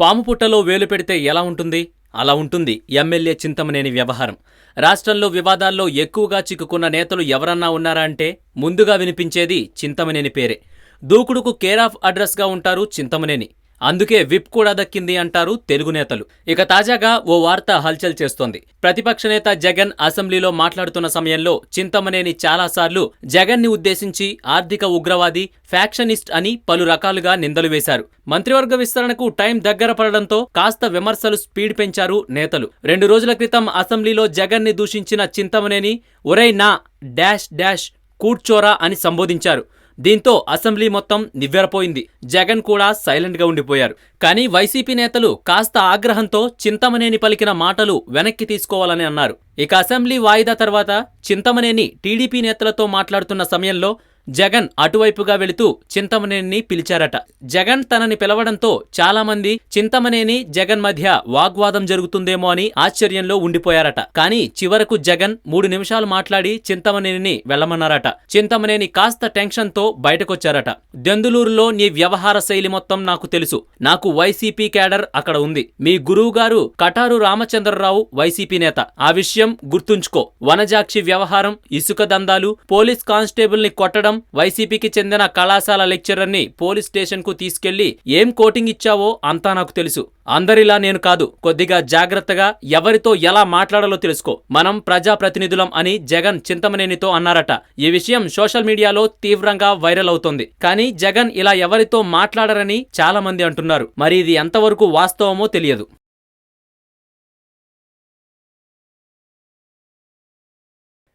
పాము పుట్టలో వేలు పెడితే ఎలా ఉంటుంది? అలా ఉంటుంది. ఎమ్మెల్యే చింతమనేని వ్యవహారం. రాష్ట్రంలో వివాదాల్లో ఎక్కువగా చిక్కుకున్న నేతలు ఎవరన్నా ఉన్నారా అంటే ముందుగా వినిపించేది చింతమనేని పేరే. దూకుడుకు కేర్ ఆఫ్ అడ్రస్గా ఉంటారు చింతమనేని. అందుకే విప్ కూడా దక్కింది అంటారు తెలుగు నేతలు. ఇక తాజాగా ఓ వార్త హల్చల్ చేస్తోంది. ప్రతిపక్ష నేత జగన్ అసెంబ్లీలో మాట్లాడుతున్న సమయంలో చింతమనేని చాలాసార్లు జగన్ని ఉద్దేశించి ఆర్థిక ఉగ్రవాది ఫ్యాక్షనిస్ట్ అని పలు రకాలుగా నిందలు వేశారు. మంత్రివర్గ విస్తరణకు టైం దగ్గర పడడంతో కాస్త విమర్శలు స్పీడ్ పెంచారు నేతలు. రెండు రోజుల క్రితం అసెంబ్లీలో జగన్ని దూషించిన చింతమనేని ఒరై నా డాష్ డాష్ కూర్చోరా అని సంబోధించారు. దీంతో అసెంబ్లీ మొత్తం నివ్వెరపోయింది. జగన్ కూడా సైలెంట్గా ఉండిపోయారు. కానీ వైసీపీ నేతలు కాస్త ఆగ్రహంతో చింతమనేని పలికిన మాటలు వెనక్కి తీసుకోవాలని అన్నారు. ఇక అసెంబ్లీ వాయిదా తర్వాత చింతమనేని టీడీపీ నేతలతో మాట్లాడుతున్న సమయంలో జగన్ అటువైపుగా వెళుతూ చింతమనేని పిలిచారట. జగన్ తనని పిలవడంతో చాలా మంది చింతమనేని జగన్ మధ్య వాగ్వాదం జరుగుతుందేమో అని ఆశ్చర్యంలో ఉండిపోయారట. కానీ చివరకు జగన్ మూడు నిమిషాలు మాట్లాడి చింతమనేనిని వెళ్ళమన్నారట చింతమనేని కాస్త టెన్షన్తో బయటకొచ్చారట. దెందులూరులో నీ వ్యవహార శైలి మొత్తం నాకు తెలుసు. నాకు వైసీపీ క్యాడర్ అక్కడ ఉంది. మీ గురువుగారు కటారు రామచంద్రరావు వైసీపీ నేత. ఆ విషయం గుర్తుంచుకో. వనజాక్షి వ్యవహారం ఇసుక దందాలు పోలీస్ కానిస్టేబుల్ని కొట్టడం వైసీపీకి చెందిన కళాశాల లెక్చరర్ని పోలీస్ స్టేషన్కు తీసుకెళ్ళి ఏం కోటింగ్ ఇచ్చావో అంతా నాకు తెలుసు. అందరిలా నేను కాదు. కొద్దిగా జాగ్రత్తగా ఎవరితో ఎలా మాట్లాడాలో తెలుసుకో. మనం ప్రజాప్రతినిధులం అని జగన్ చింతమనేనితో అన్నారట. ఈ విషయం సోషల్ మీడియాలో తీవ్రంగా వైరల్ అవుతోంది. కానీ జగన్ ఇలా ఎవరితో మాట్లాడరని చాలా మంది అంటున్నారు. మరి ఇది ఎంతవరకు వాస్తవమో తెలియదు.